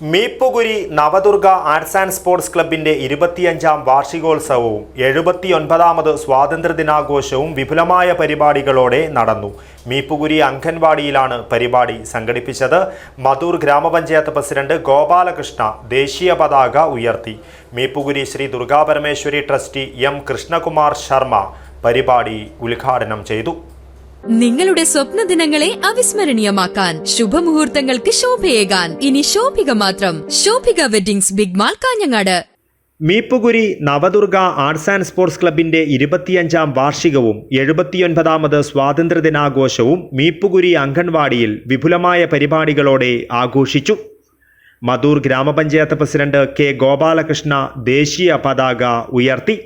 Meeppukuri Navadurga arts and sports ക്ലബിന്റെ ഇരുപത്തിയഞ്ചാം വാർഷികോത്സവവും എഴുപത്തിയൊൻപതാമത് സ്വാതന്ത്ര്യദിനാഘോഷവും വിപുലമായ പരിപാടികളോടെ നടന്നു. മീപ്പുകുരി അംഗൻവാടിയിലാണ് പരിപാടി സംഘടിപ്പിച്ചത്. മധൂർ ഗ്രാമപഞ്ചായത്ത് പ്രസിഡന്റ് ഗോപാലകൃഷ്ണ ദേശീയ പതാക ഉയർത്തി. മീപ്പുകുരി ശ്രീ ദുർഗാപരമേശ്വരി ട്രസ്റ്റി എം കൃഷ്ണകുമാർ ശർമ്മ പരിപാടി ഉദ്ഘാടനം ചെയ്തു. നിങ്ങളുടെ സ്വപ്ന ദിനങ്ങളെ അവിസ്മരണീയമാക്കാൻ ശുഭമുഹൂർത്തങ്ങൾക്ക് ശോഭയേകാൻ. ഇനി ശോഭിക മാത്രം. Shobhika weddings big mall Kanhangad. Meeppukuri Navadurga arts and sports ക്ലബിന്റെ ഇരുപത്തിയഞ്ചാം വാർഷികവും എഴുപത്തിയൊൻപതാമത് സ്വാതന്ത്ര്യദിനാഘോഷവും മീപ്പുകുരി അംഗൻവാടിയിൽ വിപുലമായ പരിപാടികളോടെ ആഘോഷിച്ചു. മധൂർ ഗ്രാമപഞ്ചായത്ത് പ്രസിഡന്റ് കെ ഗോപാലകൃഷ്ണ ദേശീയ പതാക ഉയർത്തി.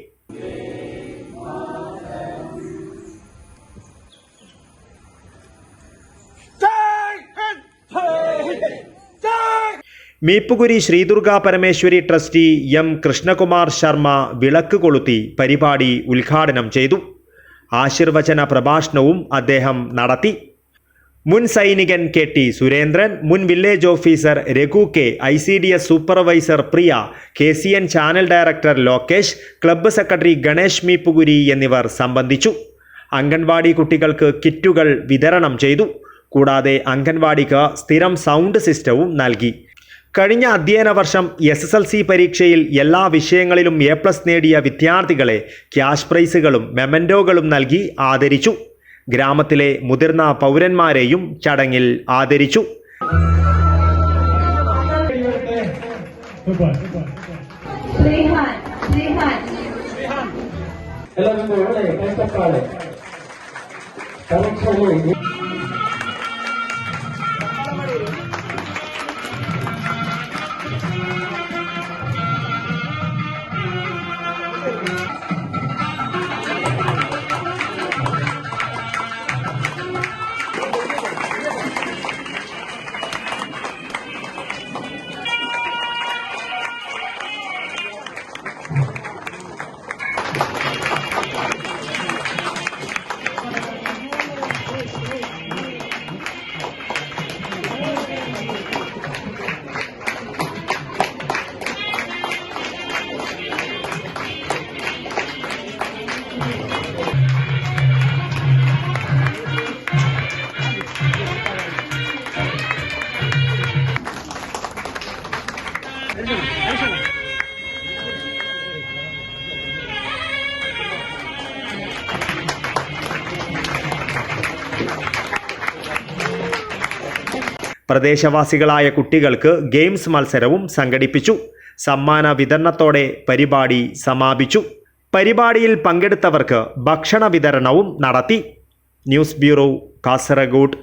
മീപ്പുകുരി ശ്രീദുർഗാ പരമേശ്വരി ട്രസ്റ്റി എം കൃഷ്ണകുമാർ ശർമ്മ വിളക്ക് കൊളുത്തി പരിപാടി ഉദ്ഘാടനം ചെയ്തു. ആശീർവചന പ്രഭാഷണവും അദ്ദേഹം നടത്തി. മുൻ സൈനികൻ കെ ടി സുരേന്ദ്രൻ മുൻ village officer Raghu K I C D S supervisor Priya K C N channel director Lokesh club secretary Ganesh Meeppukuri എന്നിവർ സംബന്ധിച്ചു. അംഗൻവാടി കുട്ടികൾക്ക് കിറ്റുകൾ വിതരണം ചെയ്തു. കൂടാതെ അംഗൻവാടിക്ക് സ്ഥിരം സൗണ്ട് സിസ്റ്റവും നൽകി. കഴിഞ്ഞ അധ്യയന വർഷം എസ് എസ് എൽ സി പരീക്ഷയിൽ എല്ലാ വിഷയങ്ങളിലും എ പ്ലസ് നേടിയ വിദ്യാർത്ഥികളെ ക്യാഷ് പ്രൈസുകളും മെമന്റോകളും നൽകി ആദരിച്ചു. ഗ്രാമത്തിലെ മുതിർന്ന പൗരന്മാരെയും ചടങ്ങിൽ ആദരിച്ചു. ശ്രീഹാൻ പ്രദേശവാസികളായ കുട്ടികൾക്ക് ഗെയിംസ് മത്സരവും സംഘടിപ്പിച്ചു. സമ്മാന വിതരണത്തോടെ പരിപാടി സമാപിച്ചു. പരിപാടിയിൽ പങ്കെടുത്തവർക്ക് ഭക്ഷണ വിതരണവും നടത്തി. News bureau Kasaragod.